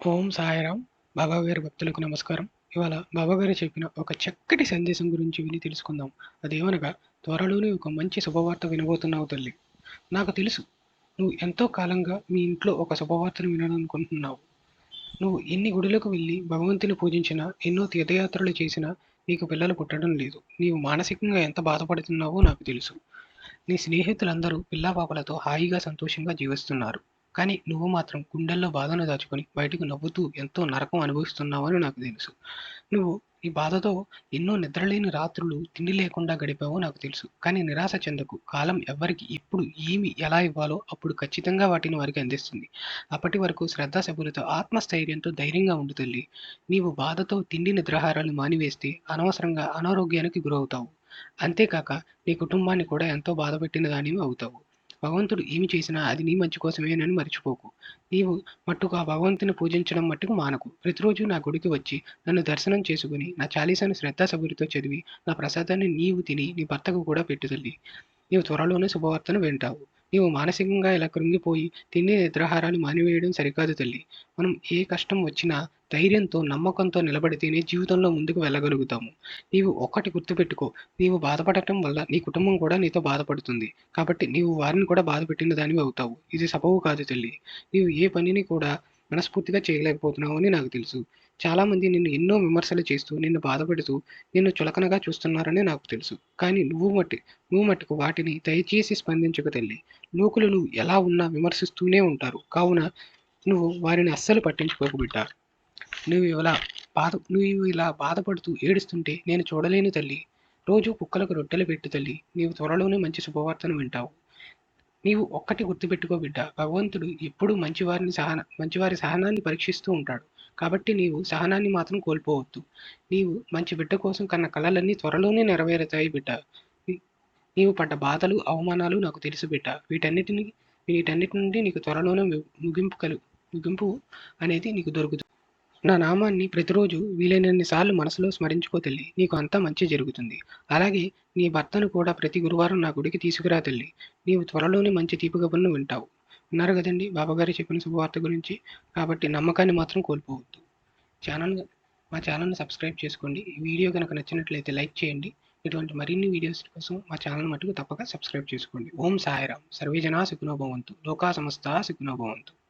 ఓం సాయిరామ్. బాబాగారి భక్తులకు నమస్కారం. ఇవాళ బాబాగారు చెప్పిన ఒక చక్కటి సందేశం గురించి విని తెలుసుకుందాం. అదేమనగా త్వరలోనే ఒక మంచి శుభవార్త వినబోతున్నావు తల్లి. నాకు తెలుసు. నువ్వు ఎంతో కాలంగా మీ ఇంట్లో ఒక శుభవార్తను వినాలనుకుంటున్నావు. నువ్వు ఎన్ని గుడులకు వెళ్ళి భగవంతుని పూజించినా ఎన్నో తీర్థయాత్రలు చేసినా నీకు పిల్లలు పుట్టడం లేదు. నీవు మానసికంగా ఎంత బాధపడుతున్నావో నాకు తెలుసు. నీ స్నేహితులందరూ పిల్లాపాపలతో హాయిగా సంతోషంగా జీవిస్తున్నారు. కానీ నువ్వు మాత్రం గుండెల్లో బాధను దాచుకొని బయటకు నవ్వుతూ ఎంతో నరకం అనుభవిస్తున్నావని నాకు తెలుసు. నువ్వు ఈ బాధతో ఎన్నో నిద్రలేని రాత్రులు తిండి లేకుండా గడిపావో నాకు తెలుసు. కానీ నిరాశ చెందకు కాలం ఎవ్వరికి ఎప్పుడు ఏమి ఎలా ఇవ్వాలో అప్పుడు ఖచ్చితంగా వాటిని వారికి అందిస్తుంది. అప్పటి వరకు శ్రద్ధాశబులతో ఆత్మస్థైర్యంతో ధైర్యంగా ఉండు తల్లి. నీవు బాధతో తిండి నిద్రాహారాలు మానివేస్తే అనవసరంగా అనారోగ్యానికి గురవుతావు. అంతేకాక నీ కుటుంబాన్ని కూడా ఎంతో బాధపెట్టిన దానివి అవుతావు. భగవంతుడు ఏమి చేసినా అది నీ మంచి కోసమేనని మర్చిపోకు. నీవు మట్టుకు ఆ భగవంతుని పూజించడం మట్టుకు మానకు. ప్రతిరోజు నా గుడికి వచ్చి నన్ను దర్శనం చేసుకుని నా చాలీసాను శ్రద్ధాసబురితో చదివి నా ప్రసాదాన్ని నీవు తిని నీ భర్తకు కూడా పెట్టుదల్లి నీవు త్వరలోనే శుభవార్తను వింటావు. నీవు మానసికంగా ఇలా కృంగిపోయి తిండి నిద్రాహారాలు మానివేయడం సరికాదు తల్లి. మనం ఏ కష్టం వచ్చినా ధైర్యంతో నమ్మకంతో నిలబడితేనే జీవితంలో ముందుకు వెళ్ళగలుగుతాము. నీవు ఒక్కటి గుర్తుపెట్టుకో నీవు బాధపడటం వల్ల నీ కుటుంబం కూడా నీతో బాధపడుతుంది. కాబట్టి నీవు వారిని కూడా బాధ పెట్టిన దానివి అవుతావు. ఇది సబవు కాదు తల్లి. నీవు ఏ పనిని కూడా మనస్ఫూర్తిగా చేయలేకపోతున్నావు అని నాకు తెలుసు. చాలామంది నిన్ను ఎన్నో విమర్శలు చేస్తూ నిన్ను బాధపెడుతూ నిన్ను చులకనగా చూస్తున్నారని నాకు తెలుసు. కానీ నువ్వు మట్టి నువ్వు మట్టుకు వాటిని దయచేసి స్పందించక తల్లి. లోకులు నువ్వు ఎలా ఉన్నా విమర్శిస్తూనే ఉంటారు. కావున నువ్వు వారిని అస్సలు పట్టించుకోకు బిడ్డ. నువ్వు ఇలా బాధ నువ్వు ఇలా బాధపడుతూ ఏడుస్తుంటే నేను చూడలేను తల్లి. రోజు కుక్కలకు రొట్టెలు పెట్టు తల్లి. నీవు త్వరలోనే మంచి శుభవార్తను వింటావు. నీవు ఒక్కటి గుర్తుపెట్టుకో బిడ్డ భగవంతుడు ఎప్పుడూ మంచివారిని సహన మంచివారి సహనాన్ని పరీక్షిస్తూ ఉంటాడు. కాబట్టి నీవు సహనాన్ని మాత్రం కోల్పోవద్దు. నీవు మంచి బిడ్డ కోసం కన్న కళలన్నీ త్వరలోనే నెరవేరుతాయి బిడ్డ. నీవు పడ్డ బాధలు అవమానాలు నాకు తెలుసు బిడ్డ. వీటన్నిటిని వీటన్నిటి నుండి నీకు త్వరలోనే ముగింపు కలు ముగింపు అనేది నీకు దొరుకుతుంది. నా నామాన్ని ప్రతిరోజు వీలైనన్ని సార్లు మనసులో స్మరించుకో తల్లి. నీకు అంతా మంచి జరుగుతుంది. అలాగే నీ భర్తను కూడా ప్రతి గురువారం నా గుడికి తీసుకురా తల్లి. నీవు త్వరలోనే మంచి తీపి కబుర్ను వింటావు. విన్నారు కదండి బాబాగారు చెప్పిన శుభవార్త గురించి. కాబట్టి నమ్మకాన్ని మాత్రం కోల్పోవద్దు. ఛానల్ మా ఛానల్ని సబ్స్క్రైబ్ చేసుకోండి. ఈ వీడియో కనుక నచ్చినట్లయితే లైక్ చేయండి. ఇటువంటి మరిన్ని వీడియోస్ కోసం మా ఛానల్ మటుకు తప్పక సబ్స్క్రైబ్ చేసుకోండి. ఓం సాయిరామ్. సర్వేజనా జనా లోకా సమస్త సుఖినో భవంతు.